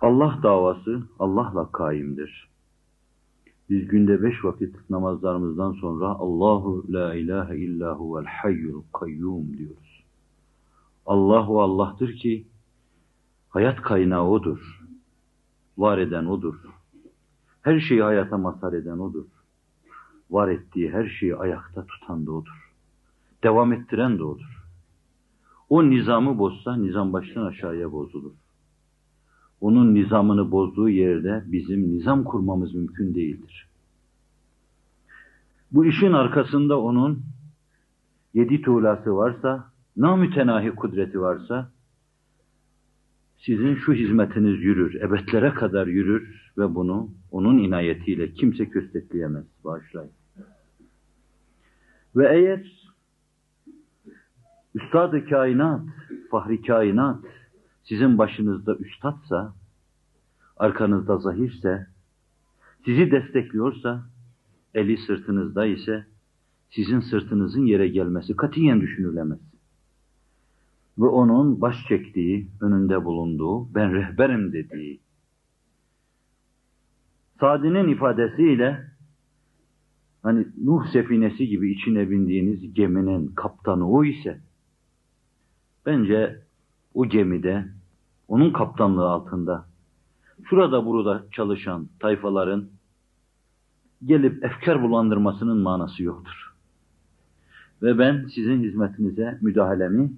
Allah davası Allah'la kaimdir. Biz günde beş vakit namazlarımızdan sonra Allahu la ilahe illa huvel hayyul kayyum diyoruz. Allahu Allah'tır ki hayat kaynağı odur. Var eden odur. Her şeyi hayata mazhar eden odur. Var ettiği her şeyi ayakta tutan da odur. Devam ettiren de odur. O nizamı bozsa nizam baştan aşağıya bozulur. Onun nizamını bozduğu yerde bizim nizam kurmamız mümkün değildir. Bu işin arkasında onun yedi tuğlası varsa, namütenahi kudreti varsa, sizin şu hizmetiniz yürür, ebedlere kadar yürür ve bunu onun inayetiyle kimse köstekleyemez. Bağışlayın. Ve eğer Üstad-ı kainat, fahri kainat sizin başınızda üstadsa, arkanızda zahirse, sizi destekliyorsa, eli sırtınızda ise, sizin sırtınızın yere gelmesi katiyen düşünülemez. Ve onun baş çektiği, önünde bulunduğu, ben rehberim dediği, Sadi'nin ifadesiyle, hani Nuh sefinesi gibi içine bindiğiniz geminin kaptanı o ise, bence o gemide, onun kaptanlığı altında, şurada burada çalışan tayfaların gelip efkar bulandırmasının manası yoktur. Ve ben sizin hizmetinize müdahalemi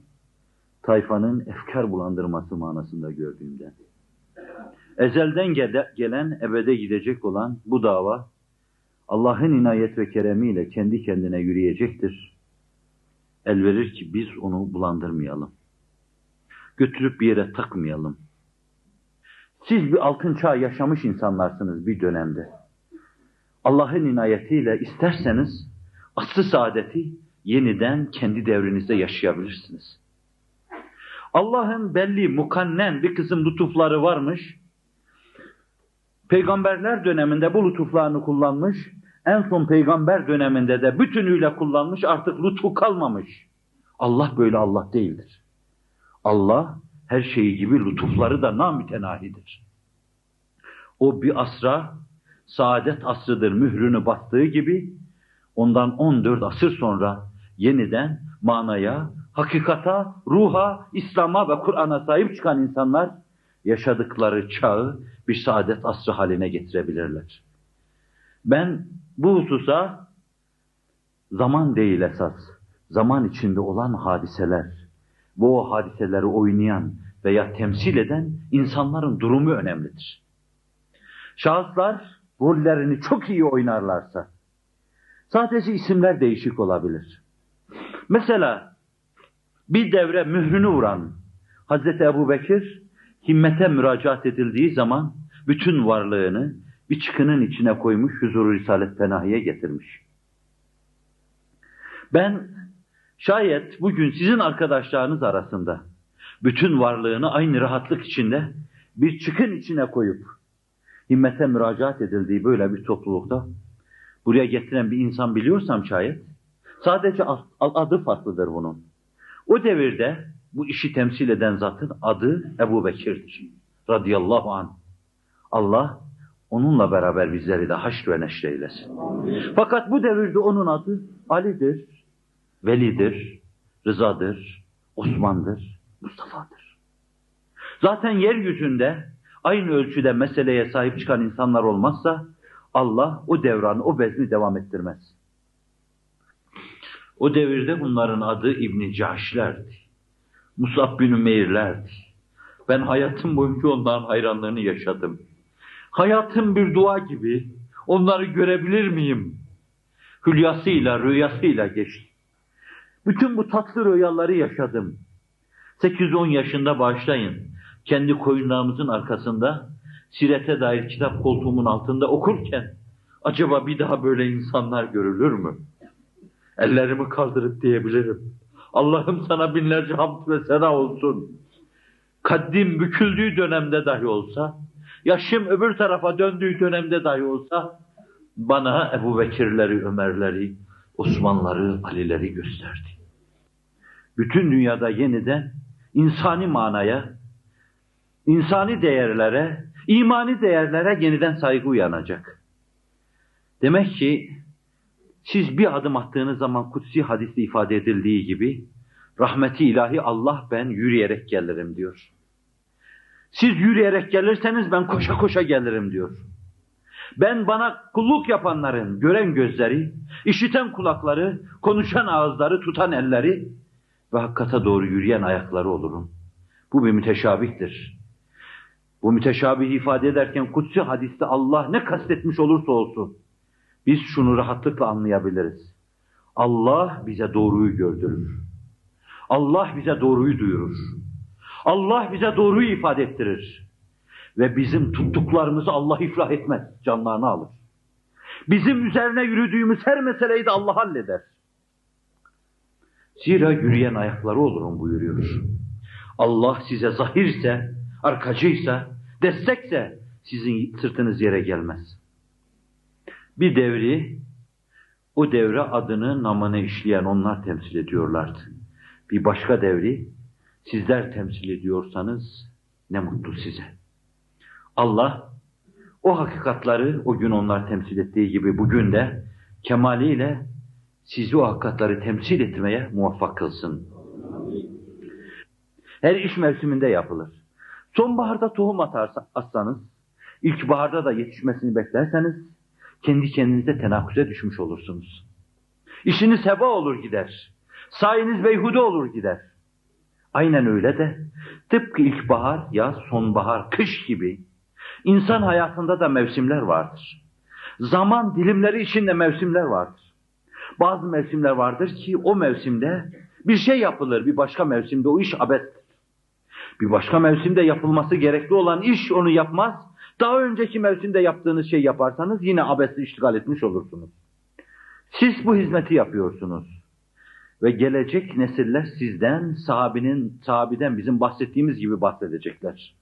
tayfanın efkar bulandırması manasında gördüğümden. Ezelden gelen, ebede gidecek olan bu dava, Allah'ın inayet ve keremiyle kendi kendine yürüyecektir. El verir ki biz onu bulandırmayalım. Götürüp bir yere takmayalım. Siz bir altın çağ yaşamış insanlarsınız bir dönemde. Allah'ın inayetiyle isterseniz aslı saadeti yeniden kendi devrinizde yaşayabilirsiniz. Allah'ın belli mukannen bir kısım lütufları varmış. Peygamberler döneminde bu lütuflarını kullanmış. En son peygamber döneminde de bütünüyle kullanmış. Artık lütfu kalmamış. Allah böyle Allah değildir. Allah her şeyi gibi lütufları da namütenahidir. O bir asra, saadet asrıdır mührünü bastığı gibi, ondan 14 asır sonra yeniden manaya, hakikata, ruha, İslam'a ve Kur'an'a sahip çıkan insanlar, yaşadıkları çağı bir saadet asrı haline getirebilirler. Ben bu hususa zaman değil esas, zaman içinde olan hadiseler, bu hadiseleri oynayan veya temsil eden insanların durumu önemlidir. Şahıslar rollerini çok iyi oynarlarsa, sadece isimler değişik olabilir. Mesela bir devre mührünü vuran Hazreti Ebu Bekir, himmete müracaat edildiği zaman bütün varlığını bir çıkının içine koymuş, huzuru Risalet Fenahi'ye getirmiş. Ben şayet bugün sizin arkadaşlarınız arasında bütün varlığını aynı rahatlık içinde bir çıkın içine koyup himmete müracaat edildiği böyle bir toplulukta buraya getiren bir insan biliyorsam şayet sadece adı farklıdır bunun. O devirde bu işi temsil eden zatın adı Ebu Bekir'dir. Radıyallahu anh. Allah onunla beraber bizleri de haşr ve neşr eylesin. Fakat bu devirde onun adı Ali'dir, Veli'dir, Rıza'dır, Osman'dır, Mustafa'dır. Zaten yeryüzünde aynı ölçüde meseleye sahip çıkan insanlar olmazsa Allah o devranı, o bezni devam ettirmez. O devirde bunların adı İbn Caşlerdi. Musab bin Ümeyrlerdi. Ben hayatım boyunca onların hayranlığını yaşadım. Hayatım bir dua gibi onları görebilir miyim? Hülyasıyla, rüyasıyla geçti. Bütün bu tatlı rüyaları yaşadım. 8-10 yaşında başlayın. Kendi koyunlarımızın arkasında sirete dair kitap koltuğumun altında okurken acaba bir daha böyle insanlar görülür mü? Ellerimi kaldırıp diyebilirim. Allah'ım sana binlerce hamd ve sena olsun. Kaddim büküldüğü dönemde dahi olsa, yaşım öbür tarafa döndüğü dönemde dahi olsa, bana Ebu Bekirleri, Ömerleri, Osmanları, Alileri gösterdi. Bütün dünyada yeniden insani manaya, insani değerlere, imani değerlere yeniden saygı uyanacak. Demek ki siz bir adım attığınız zaman kutsi hadiste ifade edildiği gibi rahmeti ilahi Allah ben yürüyerek gelirim diyor. Siz yürüyerek gelirseniz ben koşa koşa gelirim diyor. Ben bana kulluk yapanların gören gözleri, işiten kulakları, konuşan ağızları, tutan elleri ve hakikate doğru yürüyen ayakları olurum. Bu bir müteşabihtir. Bu müteşabihi ifade ederken kutsi hadiste Allah ne kastetmiş olursa olsun biz şunu rahatlıkla anlayabiliriz. Allah bize doğruyu gördürür. Allah bize doğruyu duyurur. Allah bize doğruyu ifade ettirir. Ve bizim tuttuklarımızı Allah iflah etmez, canlarını alır. Bizim üzerine yürüdüğümüz her meseleyi de Allah halleder. Zira yürüyen ayakları olurum buyuruyor. Allah size zahirse, arkacıysa, destekse sizin sırtınız yere gelmez. Bir devri, o devre adını namını işleyen onlar temsil ediyorlardı. Bir başka devri sizler temsil ediyorsanız ne mutlu size. Allah o hakikatları o gün onlar temsil ettiği gibi bugün de kemaliyle sizi o hakikatları temsil etmeye muvaffak kılsın. Her iş mevsiminde yapılır. Sonbaharda tohum atarsa, atsanız, ilkbaharda da yetişmesini beklerseniz, kendi kendinize tenaküze düşmüş olursunuz. İşiniz heba olur gider. Sayeniz beyhude olur gider. Aynen öyle de tıpkı ilkbahar, yaz, sonbahar, kış gibi insan hayatında da mevsimler vardır. Zaman dilimleri içinde mevsimler vardır. Bazı mevsimler vardır ki o mevsimde bir şey yapılır, bir başka mevsimde o iş abettir. Bir başka mevsimde yapılması gerekli olan iş onu yapmaz. Daha önceki mevsimde yaptığınız şey yaparsanız yine abesi iştigal etmiş olursunuz. Siz bu hizmeti yapıyorsunuz. Ve gelecek nesiller sizden, sahabinin, sahabiden bizim bahsettiğimiz gibi bahsedecekler.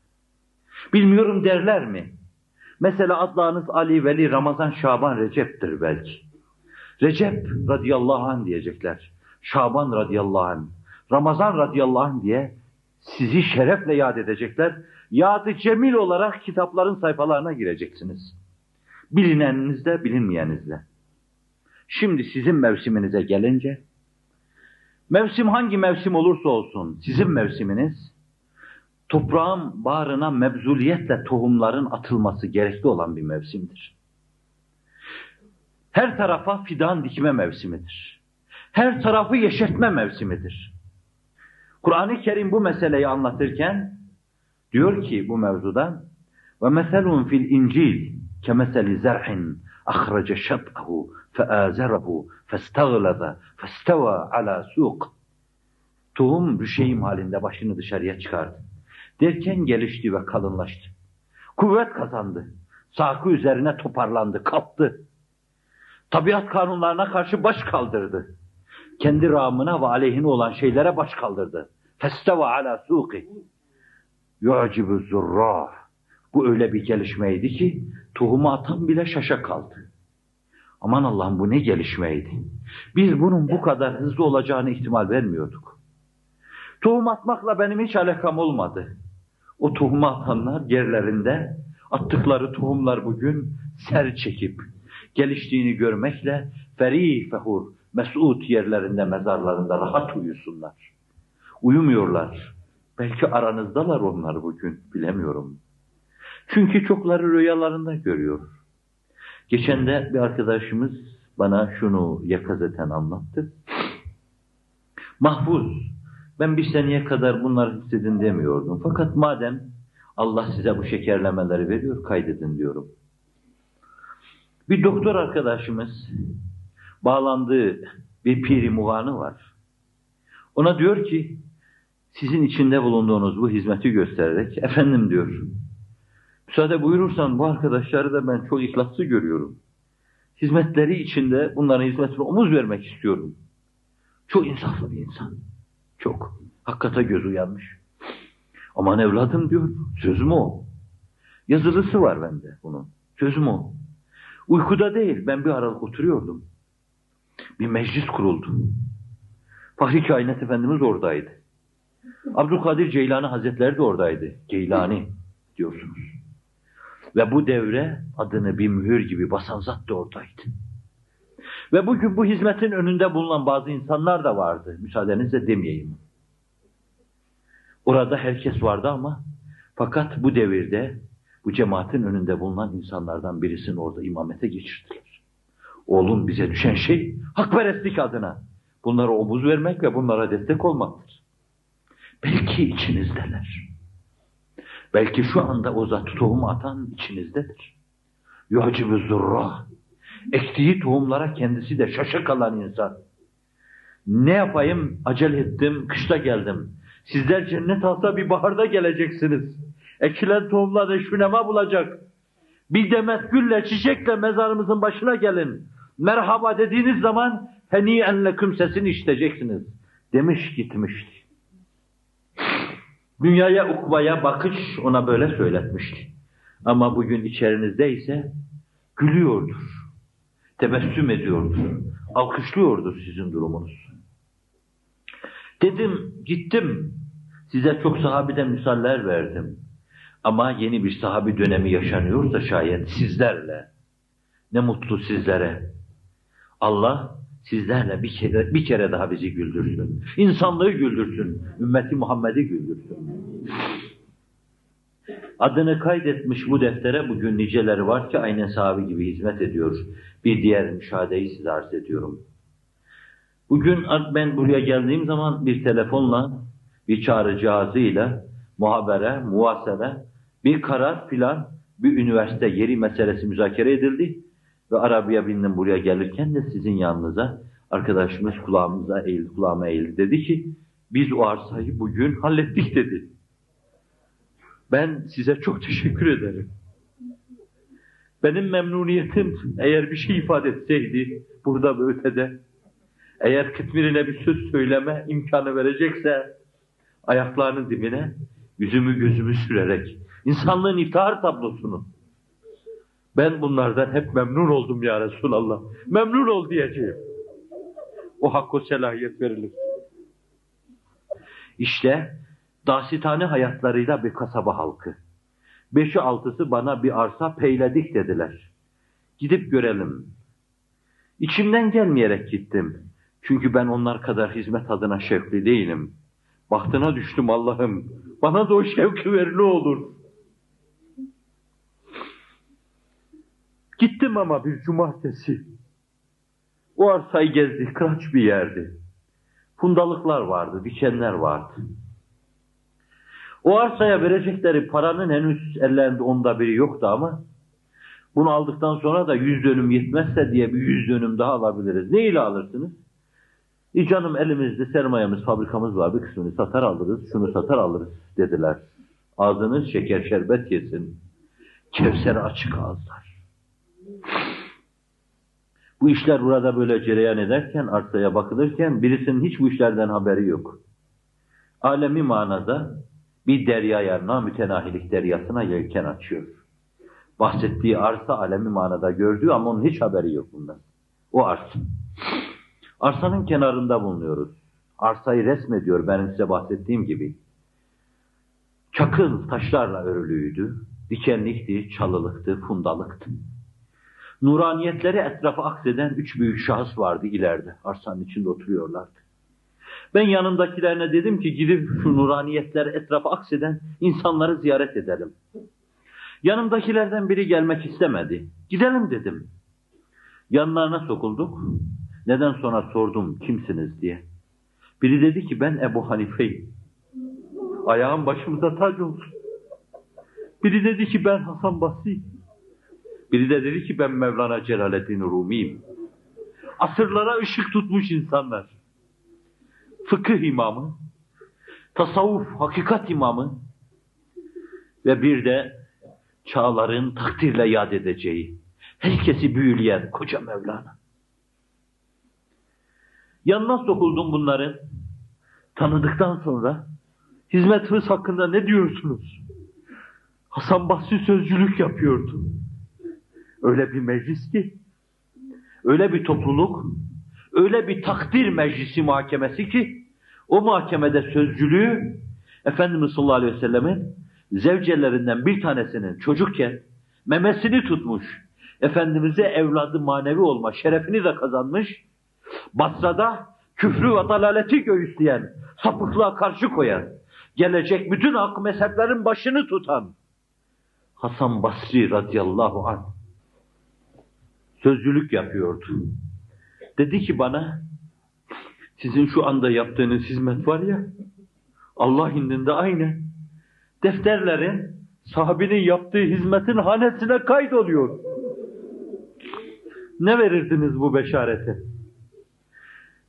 Bilmiyorum derler mi? Mesela adlarınız Ali, Veli, Ramazan, Şaban, Recep'tir belki. Recep radıyallahu anh diyecekler. Şaban radıyallahu anh. Ramazan radıyallahu anh diye sizi şerefle yad edecekler. Yadı cemil olarak kitapların sayfalarına gireceksiniz. Bilinenizde, bilinmeyenizde. Şimdi sizin mevsiminize gelince, mevsim hangi mevsim olursa olsun, sizin mevsiminiz, toprağın bağrına mebzuliyetle tohumların atılması gerekli olan bir mevsimdir. Her tarafa fidan dikme mevsimidir. Her tarafı yeşertme mevsimidir. Kur'an-ı Kerim bu meseleyi anlatırken diyor ki bu mevzuda ve meselun fil incil kemeseli zer'in ahraca şat'ahu feazerahu festaglaza festeva ala suq tohum rüşeğim halinde başını dışarıya çıkardı. Derken gelişti ve kalınlaştı. Kuvvet kazandı. Sakı üzerine toparlandı, kalktı. Tabiat kanunlarına karşı baş kaldırdı. Kendi rağmına ve aleyhine olan şeylere baş kaldırdı. Festeva ala suqi. Yu'cibu zurrah. Bu öyle bir gelişmeydi ki tohumu atan bile şaşa kaldı. Aman Allah'ım bu ne gelişmeydi. Biz bunun bu kadar hızlı olacağını ihtimal vermiyorduk. Tohum atmakla benim hiç alakam olmadı. O tohumu atanlar yerlerinde attıkları tohumlar bugün ser çekip geliştiğini görmekle ferih fehur mesut yerlerinde mezarlarında rahat uyusunlar. Uyumuyorlar. Belki aranızdalar onlar bugün bilemiyorum. Çünkü çokları rüyalarında görüyor. Geçen de bir arkadaşımız bana şunu yakazeten anlattı. Mahfuz, ben bir seneye kadar bunları hissedin demiyordum. Fakat madem Allah size bu şekerlemeleri veriyor, kaydedin diyorum. Bir doktor arkadaşımız bağlandığı bir piri muvanı var. Ona diyor ki, sizin içinde bulunduğunuz bu hizmeti göstererek, efendim diyor, müsaade buyurursan bu arkadaşları da ben çok ihlaslı görüyorum. Hizmetleri içinde bunların hizmetine omuz vermek istiyorum. Çok insaflı bir insan. Çok. Hakikate göz uyanmış. Aman evladım diyor, sözüm o. Yazılısı var bende bunun. Sözüm o. Uykuda değil, ben bir aralık oturuyordum. Bir meclis kuruldu. Fahri Kainat Efendimiz oradaydı. Abdülkadir Ceylani Hazretleri de oradaydı. Geylani diyorsunuz. Ve bu devre adını bir mühür gibi basan zat da oradaydı. Ve bugün bu hizmetin önünde bulunan bazı insanlar da vardı. Müsaadenizle demeyeyim. Orada herkes vardı ama fakat bu devirde bu cemaatin önünde bulunan insanlardan birisini orada imamete geçirdiler. Oğlum bize düşen şey hakperestlik adına. Bunlara omuz vermek ve bunlara destek olmaktır. Belki içinizdeler. Belki şu anda o zat atan içinizdedir. Yuhacibü zurra. Ektiği tohumlara kendisi de şaşa kalan insan. Ne yapayım? Acele ettim, kışta geldim. Sizler cennet alsa bir baharda geleceksiniz. Ekilen tohumlar eşvinema bulacak. Bir demet gülle, çiçekle mezarımızın başına gelin. Merhaba dediğiniz zaman heniyen leküm sesini işiteceksiniz. Demiş gitmişti. Dünyaya, ukvaya bakış ona böyle söyletmişti. Ama bugün içerinizde ise gülüyordur. Tebessüm ediyordur. Alkışlıyordur sizin durumunuz. Dedim, gittim. Size çok sahabiden misaller verdim. Ama yeni bir sahabi dönemi yaşanıyorsa şayet sizlerle. Ne mutlu sizlere. Allah sizlerle bir kere, bir kere daha bizi güldürsün. İnsanlığı güldürsün. Ümmeti Muhammed'i güldürsün. Adını kaydetmiş bu deftere bugün niceleri var ki aynen sahabi gibi hizmet ediyor. Bir diğer müşahedeyi size arz ediyorum. Bugün ben buraya geldiğim zaman bir telefonla, bir çağrı cihazıyla muhabere, muhasebe, bir karar filan, bir üniversite yeri meselesi müzakere edildi. Ve arabaya bindim buraya gelirken de sizin yanınıza arkadaşımız kulağımıza eğildi, kulağıma eğildi. Dedi ki biz o arsayı bugün hallettik dedi. Ben size çok teşekkür ederim. Benim memnuniyetim eğer bir şey ifade etseydi burada ve ötede, eğer kıtmirine bir söz söyleme imkanı verecekse ayaklarının dibine yüzümü gözümü sürerek insanlığın iftihar tablosunu ben bunlardan hep memnun oldum ya Resulallah. Memnun ol diyeceğim. O hakkı selahiyet verilir. İşte dasitane hayatlarıyla bir kasaba halkı. Beşi altısı bana bir arsa peyledik dediler. Gidip görelim. İçimden gelmeyerek gittim. Çünkü ben onlar kadar hizmet adına şevkli değilim. Bahtına düştüm Allah'ım. Bana da o şevki ver ne olur. Gittim ama bir cumartesi. O arsayı gezdik, kıraç bir yerdi. Fundalıklar vardı, dikenler vardı. O arsaya verecekleri paranın henüz ellerinde onda biri yoktu ama bunu aldıktan sonra da yüz dönüm yetmezse diye bir yüz dönüm daha alabiliriz. Ne ile alırsınız? E canım elimizde sermayemiz, fabrikamız var. Bir kısmını satar alırız, şunu satar alırız dediler. Ağzınız şeker şerbet yesin. Kevser açık ağızlar. Bu işler burada böyle cereyan ederken, arsaya bakılırken birisinin hiç bu işlerden haberi yok. Alemi manada bir deryaya, namütenahilik deryasına yelken açıyor. Bahsettiği arsa alemi manada gördüğü ama onun hiç haberi yok bundan. O arsa. Arsanın kenarında bulunuyoruz. Arsayı resmediyor benim size bahsettiğim gibi. Çakıl taşlarla örülüydü. Dikenlikti, çalılıktı, fundalıktı. Nuraniyetleri etrafa akseden üç büyük şahıs vardı ileride. Arsanın içinde oturuyorlardı. Ben yanımdakilerine dedim ki gidip şu nuraniyetleri etrafa akseden insanları ziyaret edelim. Yanımdakilerden biri gelmek istemedi. Gidelim dedim. Yanlarına sokulduk. Neden sonra sordum kimsiniz diye. Biri dedi ki ben Ebu Hanife'yim. Ayağım başımıza tac olsun. Biri dedi ki ben Hasan Basri. Biri de dedi ki ben Mevlana Celaleddin Rumi'yim. Asırlara ışık tutmuş insanlar. Fıkıh imamı, tasavvuf, hakikat imamı ve bir de çağların takdirle yad edeceği, herkesi büyüleyen koca Mevlana. Yanına sokuldum bunların. Tanıdıktan sonra hizmet hırs hakkında ne diyorsunuz? Hasan Basri sözcülük yapıyordu. Öyle bir meclis ki, öyle bir topluluk, öyle bir takdir meclisi muhakemesi ki, o muhakemede sözcülüğü Efendimiz sallallahu aleyhi ve sellemin zevcelerinden bir tanesinin çocukken memesini tutmuş. Efendimiz'e evladı manevi olma şerefini de kazanmış. Basra'da küfrü ve dalaleti göğüsleyen, sapıklığa karşı koyan, gelecek bütün hak mezheplerin başını tutan Hasan Basri radıyallahu anh sözcülük yapıyordu. Dedi ki bana, sizin şu anda yaptığınız hizmet var ya, Allah indinde aynı. Defterlerin sahabinin yaptığı hizmetin hanesine kaydoluyor. Ne verirdiniz bu beşarete?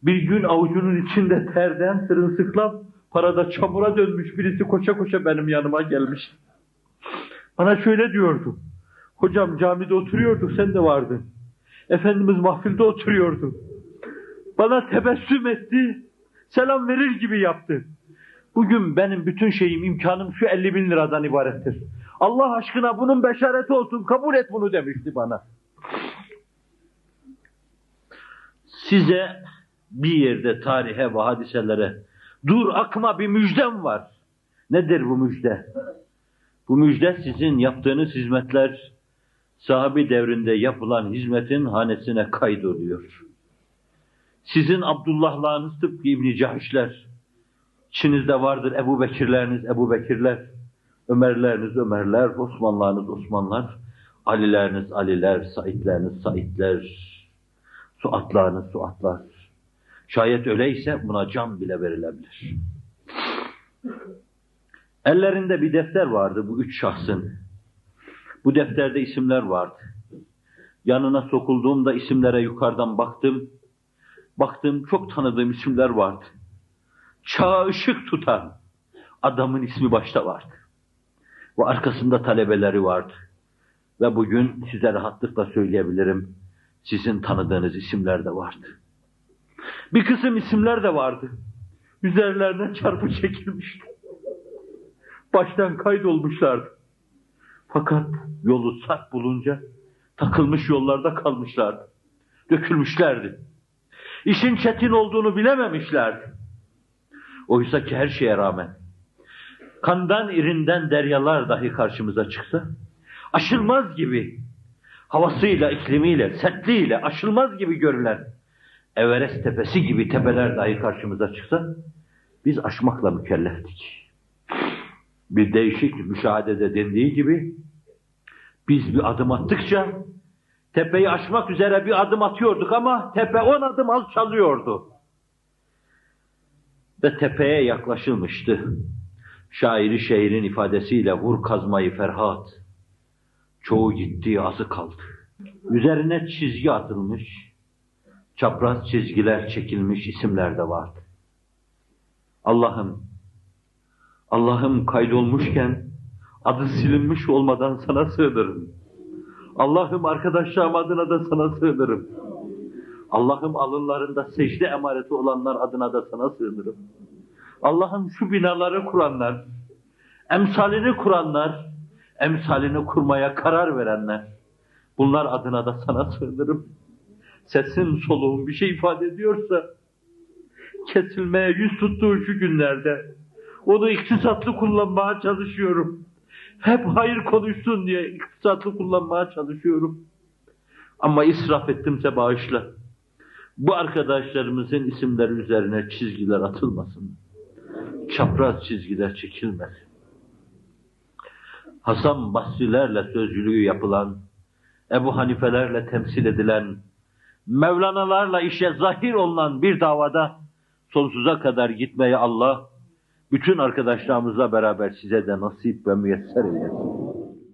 Bir gün avucunun içinde terden sırılsıklam, parada çamura dönmüş birisi koşa koşa benim yanıma gelmiş. Bana şöyle diyordu. Hocam camide oturuyorduk, sen de vardın. Efendimiz mahfilde oturuyordu. Bana tebessüm etti, selam verir gibi yaptı. Bugün benim bütün şeyim, imkanım şu 50 bin liradan ibarettir. Allah aşkına bunun beşareti olsun, kabul et bunu demişti bana. Size bir yerde tarihe ve hadiselere dur akma bir müjdem var. Nedir bu müjde? Bu müjde sizin yaptığınız hizmetler sahabi devrinde yapılan hizmetin hanesine kaydoluyor. Sizin Abdullah'larınız tıpkı İbn-i Cahişler, İçinizde vardır Ebu Bekirleriniz, Ebu Bekirler, Ömerleriniz, Ömerler, Osmanlarınız, Osmanlar, Alileriniz, Aliler, Saidleriniz, Saidler, Suatlarınız, Suatlar. Şayet öyleyse buna can bile verilebilir. Ellerinde bir defter vardı bu üç şahsın. Bu defterde isimler vardı. Yanına sokulduğumda isimlere yukarıdan baktım. Baktım çok tanıdığım isimler vardı. Çağa ışık tutan adamın ismi başta vardı. Ve arkasında talebeleri vardı. Ve bugün size rahatlıkla söyleyebilirim. Sizin tanıdığınız isimler de vardı. Bir kısım isimler de vardı. Üzerlerine çarpı çekilmişti. Baştan kaydolmuşlardı. Fakat yolu sarp bulunca takılmış yollarda kalmışlardı. Dökülmüşlerdi. İşin çetin olduğunu bilememişlerdi. Oysa ki her şeye rağmen kandan irinden deryalar dahi karşımıza çıksa aşılmaz gibi havasıyla, iklimiyle, sertliğiyle aşılmaz gibi görülen Everest tepesi gibi tepeler dahi karşımıza çıksa biz aşmakla mükelleftik. Bir değişik müşahedede dendiği gibi biz bir adım attıkça tepeyi aşmak üzere bir adım atıyorduk ama tepe on adım alçalıyordu. Ve tepeye yaklaşılmıştı. Şairi şehrin ifadesiyle vur kazmayı Ferhat. Çoğu gitti, azı kaldı. Üzerine çizgi atılmış, çapraz çizgiler çekilmiş isimler de vardı. Allah'ım, Allah'ım kaydolmuşken adı silinmiş olmadan sana sığınırım. Allah'ım arkadaşlarım adına da sana sığınırım. Allah'ım alınlarında secde emareti olanlar adına da sana sığınırım. Allah'ım şu binaları kuranlar, emsalini kuranlar, emsalini kurmaya karar verenler, bunlar adına da sana sığınırım. Sesin soluğun bir şey ifade ediyorsa, kesilmeye yüz tuttuğu şu günlerde, onu iktisatlı kullanmaya çalışıyorum. Hep hayır konuşsun diye iktisatlı kullanmaya çalışıyorum. Ama israf ettimse bağışla. Bu arkadaşlarımızın isimleri üzerine çizgiler atılmasın. Çapraz çizgiler çekilmesin. Hasan Basrilerle sözcülüğü yapılan, Ebu Hanifelerle temsil edilen, Mevlana'larla işe zahir olunan bir davada sonsuza kadar gitmeyi Allah bütün arkadaşlarımızla beraber size de nasip ve müyesser eylesin.